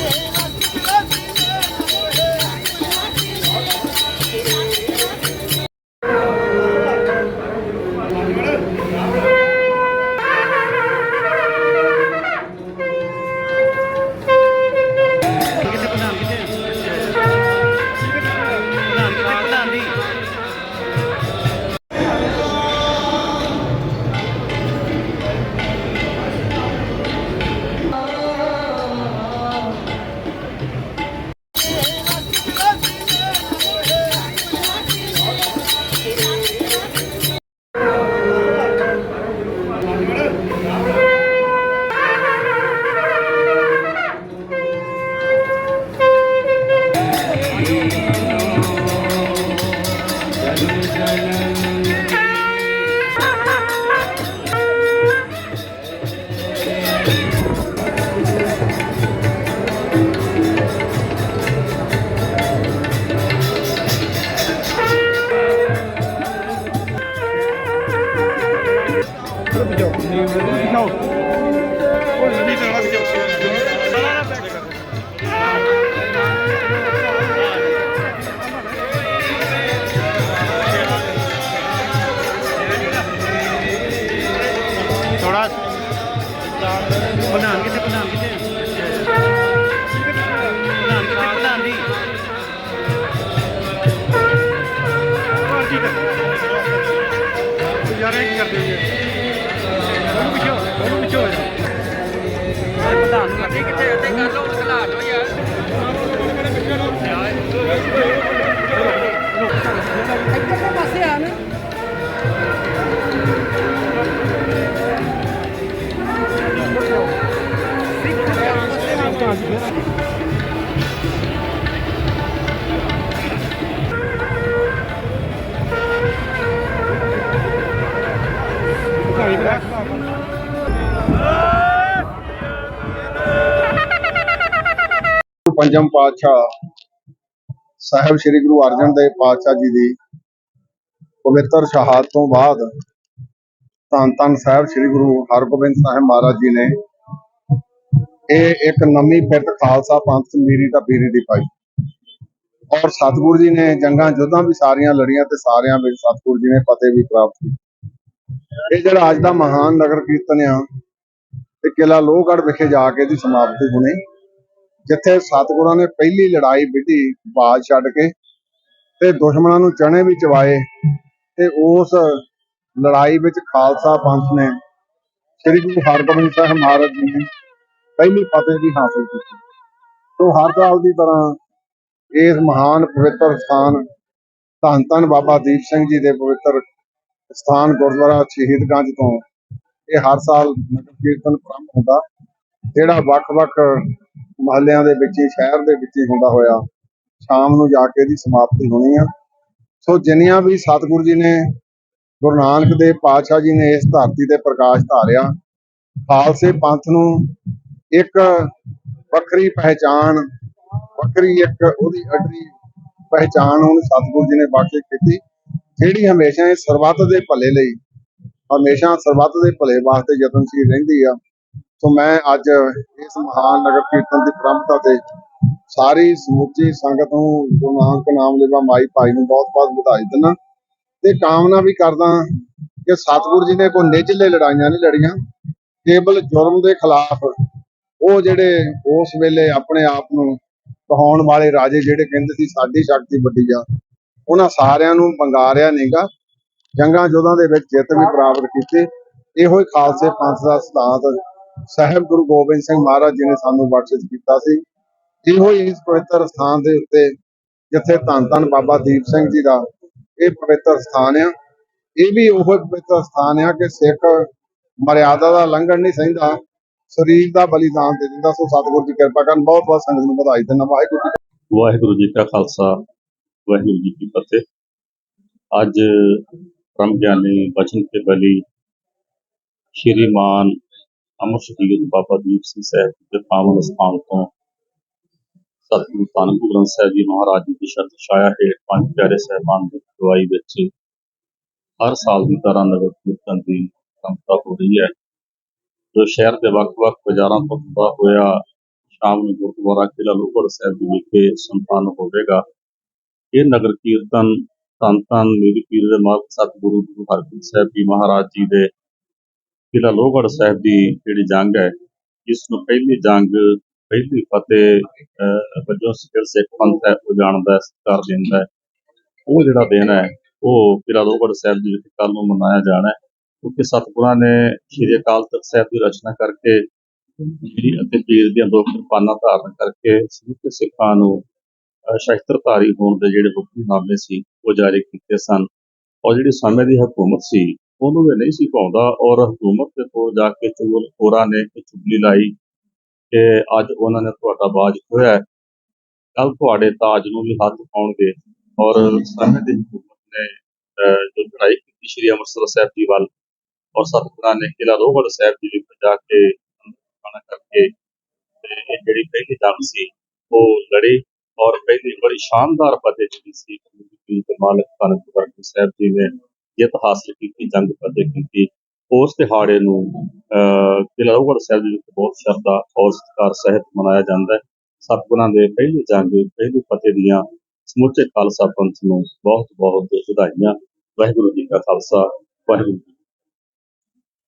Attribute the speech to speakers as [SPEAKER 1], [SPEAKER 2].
[SPEAKER 1] yeah. ਥੋੜਾ ਪ੍ਰਧਾਨ ਕਿੱਥੇ ਪ੍ਰਧਾਨ ਕਿੱਥੇ? ਪ੍ਰਧਾਨ ਕਿੱਥੇ ਪ੍ਰਧਾਨ ਕਰਦੇ ਯਾਰ ਇਹ ਕੀ ਕਰਦੇ ਜੀ? ਉਹਨੂੰ ਪਿੱਛੋ ਉਹਨੂੰ ਪਿੱਛੋ ਹੋ ਪ੍ਰਧਾਨ ਨੂੰ ਕਿੱਥੇ ਉੱਤੇ ਕਰ ਲਓ ਖਲਾ ਲਓ ਯਾਰ।
[SPEAKER 2] ਪੰਜਮ ਪਾਤਸ਼ਾਹ ਸਾਹਿਬ ਸ੍ਰੀ ਗੁਰੂ ਅਰਜਨ ਦੇਵ ਪਾਤਸ਼ਾਹ ਜੀ ਦੀ ਪਵਿੱਤਰ ਸ਼ਹਾਦਤ ਤੋਂ ਬਾਅਦ ਧੰਨ ਧੰਨ ਸਾਹਿਬ ਸ੍ਰੀ ਗੁਰੂ ਹਰਗੋਬਿੰਦ ਸਾਹਿਬ ਮਹਾਰਾਜ ਜੀ ਨੇ ਇਹ ਇੱਕ ਨਵੀਂ ਫਿਰਤ ਖਾਲਸਾ ਪੰਥ ਮੀਰੀ ਦਾ ਪੀਰੀ ਦੀ ਪਾਈ। ਔਰ ਸਤਿਗੁਰੂ ਜੀ ਨੇ ਜੰਗਾਂ ਯੁੱਧਾਂ ਵੀ ਸਾਰੀਆਂ ਲੜੀਆਂ ਤੇ ਸਾਰਿਆਂ ਵਿੱਚ ਸਤਿਗੁਰੂ ਜੀ ਨੇ ਫਤਿਹ ਵੀ ਪ੍ਰਾਪਤ ਕੀਤੀ। ਇਹ ਜਿਹੜਾ ਅੱਜ ਦਾ ਮਹਾਨ ਨਗਰ ਕੀਰਤਨ ਆ, ਤੇ ਕਿਲਾ ਲੋਹਗੜ੍ਹ ਵਿਖੇ ਜਾ ਕੇ ਦੀ ਸਮਾਪਤੀ ਹੋਣੀ। ਜਿੱਥੇ ਸਤਿਗੁਰਾਂ ਨੇ ਪਹਿਲੀ ਲੜਾਈ ਵਿੱਢੀ ਬਾਜ ਛੱਡ ਕੇ ਤੇ ਦੁਸ਼ਮਣਾਂ ਨੂੰ ਚਣੇ ਵੀ ਚਵਾਏ ਤੇ ਉਸ ਲੜਾਈ ਵਿੱਚ ਖਾਲਸਾ ਪੰਥ ਨੇ ਸ੍ਰੀ ਗੁਰੂ ਹਰਗੋਬਿੰਦ ਸਾਹਿਬ ਮਹਾਰਾਜ ਜੀ ਨੇ ਪਹਿਲੀ ਫਤਿਹ ਵੀ ਹਾਸਲ ਕੀਤੀ। ਸੋ ਹਰ ਸਾਲ ਦੀ ਤਰ੍ਹਾਂ ਇਸ ਮਹਾਨ ਪਵਿੱਤਰ ਸਥਾਨ ਧੰਨ ਧੰਨ ਬਾਬਾ ਦੀਪ ਸਿੰਘ ਜੀ ਦੇ ਪਵਿੱਤਰ ਸਥਾਨ ਗੁਰਦੁਆਰਾ ਸ਼ਹੀਦਗੰਜ ਤੋਂ ਇਹ ਹਰ ਸਾਲ ਨਗਰ ਕੀਰਤਨ ਪ੍ਰਾਰੰਭ ਹੁੰਦਾ, ਜਿਹੜਾ ਵੱਖ-ਵੱਖ ਮਹੱਲਿਆਂ ਦੇ ਵਿੱਚ ਹੀ ਸ਼ਹਿਰ ਦੇ ਵਿੱਚ ਹੀ ਹੁੰਦਾ ਹੋਇਆ। ਸ਼ਾਮ ਨੂੰ ਜਾ ਕੇ ਇਹਦੀ ਸਮਾਪਤੀ ਹੋਣੀ ਆ। ਸੋ ਜਿੰਨੀਆਂ ਵੀ ਸਤਿਗੁਰੂ ਜੀ ਨੇ, ਗੁਰੂ ਨਾਨਕ ਦੇਵ ਪਾਤਸ਼ਾਹ ਜੀ ਨੇ ਇਸ ਧਰਤੀ ਤੇ ਪ੍ਰਕਾਸ਼ ਧਾਰਿਆ, ਖਾਲਸੇ ਪੰਥ ਨੂੰ ਇੱਕ ਵੱਖਰੀ ਪਹਿਚਾਣ, ਵੱਖਰੀ ਇੱਕ ਉਹਦੀ ਅਡਰੀ ਪਹਿਚਾਣ ਹੁਣ ਸਤਿਗੁਰੂ ਜੀ ਨੇ ਬਖਸ਼ਿਸ਼ ਕੀਤੀ, ਜਿਹੜੀ ਹਮੇਸ਼ਾ ਇਹ ਸਰਬੱਤ ਦੇ ਭਲੇ ਲਈ, ਹਮੇਸ਼ਾ ਸਰਬੱਤ ਦੇ ਭਲੇ ਵਾਸਤੇ ਯਤਨਸ਼ੀਲ ਰਹਿੰਦੀ ਆ। ਸੋ ਮੈਂ ਅੱਜ ਇਸ ਮਹਾਨ ਨਗਰ ਕੀਰਤਨ ਦੀ ਪ੍ਰੰਪਤਾ ਤੇ ਸਾਰੀ ਸਮੁੱਚੀ ਸੰਗਤ ਨੂੰ ਗੁਰੂ ਨਾਨਕ ਨਾਮ ਲੈਵਾ ਮਾਈ ਭਾਈ ਨੂੰ ਬਹੁਤ ਬਹੁਤ ਵਧਾਈ ਦਿੰਦਾ। ਤੇ ਕਾਮਨਾ ਵੀ ਕਰਦਾ ਕਿ ਸਤਿਗੁਰੂ ਜੀ ਨੇ ਕੋਈ ਨਿਜਲੇ ਲੜਾਈਆਂ ਨਹੀਂ ਲੜੀਆਂ। ਕੇਵਲ ਜੁਰਮ ਦੇ ਖਿਲਾਫ ਉਹ ਜਿਹੜੇ ਉਸ ਵੇਲੇ ਆਪਣੇ ਆਪ ਨੂੰ ਕਹਾਉਣ ਵਾਲੇ ਰਾਜੇ ਜਿਹੜੇ ਕਹਿੰਦੇ ਸੀ, ਸਾਡੀ ਸ਼ਕਤੀ ਵੱਡੀ ਆ। ਉਹਨਾਂ ਸਾਰਿਆਂ ਨੂੰ ਬੰਗਾਰਿਆ ਨਹੀਂਗਾ। ਜੰਗਾਂ ਯੁੱਧਾਂ ਦੇ ਵਿੱਚ ਜਿੱਤ ਵੀ ਪ੍ਰਾਪਤ ਕੀਤੀ। ਇਹੋ ਹੀ ਖਾਲਸੇ ਪੰਥ ਦਾ ਸਿਧਾਂਤ ਸਾਹਿਬ ਗੁਰੂ ਗੋਬਿੰਦ ਸਿੰਘ ਮਹਾਰਾਜ ਜੀ ਨੇ ਸਾਨੂੰ ਬਖਸ਼ਿਸ਼ ਕੀਤਾ ਸੀ। ਇਹੋ ਹੀ ਇਸ ਪਵਿੱਤਰ ਸਥਾਨ ਦੇ ਉੱਤੇ ਜਿੱਥੇ ਧੰਨ ਧੰਨ ਬਾਬਾ ਦੀਪ ਸਿੰਘ ਜੀ ਦਾ ਇਹ ਪਵਿੱਤਰ ਸਥਾਨ ਆ। ਇਹ ਵੀ ਉਹ ਪਵਿੱਤਰ ਸਥਾਨ ਆ ਕਿ ਸਿੱਖ ਮਰਿਆਦਾ ਦਾ ਲੰਘਣ ਨਹੀਂ ਸਹਿੰਦਾ, ਸਰੀਰ ਦਾ ਬਲੀਦਾਨ ਦੇ ਦਿੰਦਾ। ਸੋ ਸਤਿਗੁਰੂ ਦੀ ਕਿਰਪਾ ਕਰਨ ਬਹੁਤ ਬਹੁਤ ਸੰਗਤ ਨੂੰ ਵਧਾਈ ਦਿੰਦਾ। ਵਾਹਿਗੁਰੂ ਜੀ
[SPEAKER 3] ਵਾਹਿਗੁਰੂ ਜੀ ਕਾ ਖਾਲਸਾ, ਵਾਹਿਗੁਰੂ ਜੀ ਕੀ ਫਤਿਹ। ਅੱਜ ਬ੍ਰਹਮ ਗਿਆਨੀ ਬਚਨ ਤੇ ਬਲੀ ਸ਼੍ਰੀਮਾਨ ਅਮਰ ਸ਼ਹੀਦ ਬਾਬਾ ਦੀਪ ਸਿੰਘ ਸਾਹਿਬ ਦੇ ਪਾਵਨ ਸਥਾਨ ਤੋਂ ਸਤਿਗੁਰੂ ਧੰਨ ਗੁਰੂ ਗ੍ਰੰਥ ਸਾਹਿਬ ਜੀ ਮਹਾਰਾਜ ਜੀ ਦੀ ਸ਼ਰਤ ਛਾਇਆ ਹੇਠ ਪੰਜ ਪਿਆਰੇ ਸਾਹਿਬਾਨ ਦੀ ਅਗਵਾਈ ਵਿੱਚ ਹਰ ਸਾਲ ਦੀ ਤਰ੍ਹਾਂ ਨਗਰ ਕੀਰਤਨ ਦੀ ਸੰਪਤਾ ਹੋ ਰਹੀ ਹੈ ਜੋ ਸ਼ਹਿਰ ਦੇ ਵੱਖ-ਵੱਖ ਬਾਜ਼ਾਰਾਂ ਤੋਂ ਹੁੰਦਾ ਹੋਇਆ ਸ਼ਾਮ ਨੂੰ ਗੁਰਦੁਆਰਾ ਕਿਲ੍ਹਾ ਲੋਹਗੜ੍ਹ ਸਾਹਿਬ ਦੇ ਵਿਖੇ ਸੰਪੰਨ ਹੋਵੇਗਾ ਇਹ ਨਗਰ ਕੀਰਤਨ ਧੰਨ ਧੰਨ ਮੇਰੀ ਪੀਰ ਦੇ ਮਾਲਕ ਸਤਿਗੁਰੂ ਗੁਰੂ ਹਰਗੋਬਿੰਦ ਸਾਹਿਬ ਜੀ ਮਹਾਰਾਜ ਜੀ ਦੇ ਕਿਲ੍ਹਾ ਲੋਹਗੜ੍ਹ ਸਾਹਿਬ ਦੀ ਜਿਹੜੀ ਜੰਗ ਹੈ ਜਿਸ ਨੂੰ ਪਹਿਲੀ ਜੰਗ, ਪਹਿਲੀ ਫਤਿਹ ਵਜੋਂ ਸਿੱਖ ਸਿੱਖ ਪੰਥ ਹੈ, ਉਹ ਜਾਣਦਾ ਹੈ, ਸਤਿਕਾਰ ਦਿੰਦਾ ਹੈ। ਉਹ ਜਿਹੜਾ ਦਿਨ ਹੈ, ਉਹ ਕਿਲ੍ਹਾ ਲੋਹਗੜ੍ਹ ਸਾਹਿਬ ਦੀ ਵਿੱਚ ਕੱਲ ਨੂੰ ਮਨਾਇਆ ਜਾਣਾ ਹੈ, ਕਿਉਂਕਿ ਸਤਿਗੁਰਾਂ ਨੇ ਸ਼੍ਰੀ ਅਕਾਲ ਤਖਤ ਸਾਹਿਬ ਦੀ ਰਚਨਾ ਕਰਕੇ ਜਿਹੜੀ ਅਤੇ ਪੀਰ ਦੀਆਂ ਦੋ ਕਿਰਪਾਨਾਂ ਧਾਰਨ ਕਰਕੇ ਸਮੁੱਚੇ ਸਿੱਖਾਂ ਨੂੰ ਸ਼ਸਤਰਧਾਰੀ ਹੋਣ ਦੇ ਜਿਹੜੇ ਹੁਕਮਨਾਮੇ ਸੀ, ਉਹ ਜਾਰੀ ਕੀਤੇ ਸਨ। ਔਰ ਜਿਹੜੀ ਸਮੇਂ ਦੀ ਹਕੂਮਤ ਸੀ ਉਹਨੂੰ ਵੀ ਨਹੀਂ ਸੀ ਪਾਉਂਦਾ ਔਰ ਹਕੂਮਤ ਦੇ ਕੋਲ ਜਾ ਕੇ ਚੁਗਲ ਹੋਰਾਂ ਨੇ ਇਹ ਚੁਗਲੀ ਲਾਈ ਕਿ ਅੱਜ ਉਹਨਾਂ ਨੇ ਤੁਹਾਡਾ ਬਾਜ ਖੋਇਆ ਕੱਲ ਤੁਹਾਡੇ ਤਾਜ ਨੂੰ ਵੀ ਹੱਥ ਪਾਉਣਗੇ। ਔਰ ਸਮੇਂ ਦੀ ਹਕੂਮਤ ਨੇ ਜੋ ਲੜਾਈ ਕੀਤੀ ਸ਼੍ਰੀ ਅੰਮ੍ਰਿਤਸਰ ਸਾਹਿਬ ਜੀ ਵੱਲ, ਔਰ ਸਤਿਗੁਰਾਂ ਨੇ ਕਿਲ੍ਹਾ ਲੋਹਗੜ੍ਹ ਸਾਹਿਬ ਜੀ ਵਿੱਚ ਜਾ ਕੇ ਖਾਣਾ ਕਰਕੇ, ਤੇ ਇਹ ਜਿਹੜੀ ਪਹਿਲੀ ਜੰਗ ਸੀ, ਉਹ ਲੜੀ। ਔਰ ਪਹਿਲੀ ਬੜੀ ਸ਼ਾਨਦਾਰ ਫਤਿਹ ਜਿਹੜੀ ਸੀ, ਗੁਰੂ ਦੇ ਮਾਲਕ ਧੰਨ ਗੁਰੂ ਸਾਹਿਬ ਜੀ ਨੇ ਜਿੱਤ ਹਾਸਲ ਕੀਤੀ, ਜੰਗ ਫਤਿਹ ਕੀਤੀ। ਉਸ ਦਿਹਾੜੇ ਨੂੰ, ਅਹ ਕਿਲ੍ਹਾ ਲੋਹਗੜ੍ਹ ਸਾਹਿਬ ਦੇ ਵਿੱਚ ਬਹੁਤ ਸ਼ਰਧਾ ਔਰ ਸਤਿਕਾਰ, ਸਹਿਤ ਮਨਾਇਆ ਜਾਂਦਾ ਹੈ। ਸਤਿਗੁਰਾਂ ਦੇ ਪਹਿਲੀ ਜੰਗ, ਪਹਿਲੀ ਫਤਿਹ ਦੀਆਂ ਸਮੁੱਚੇ ਖਾਲਸਾ ਪੰਥ ਨੂੰ ਬਹੁਤ ਬਹੁਤ ਵਧਾਈਆਂ। ਵਾਹਿਗੁਰੂ ਜੀ ਕਾ ਖਾਲਸਾ, ਵਾਹਿਗੁਰੂ ਜੀ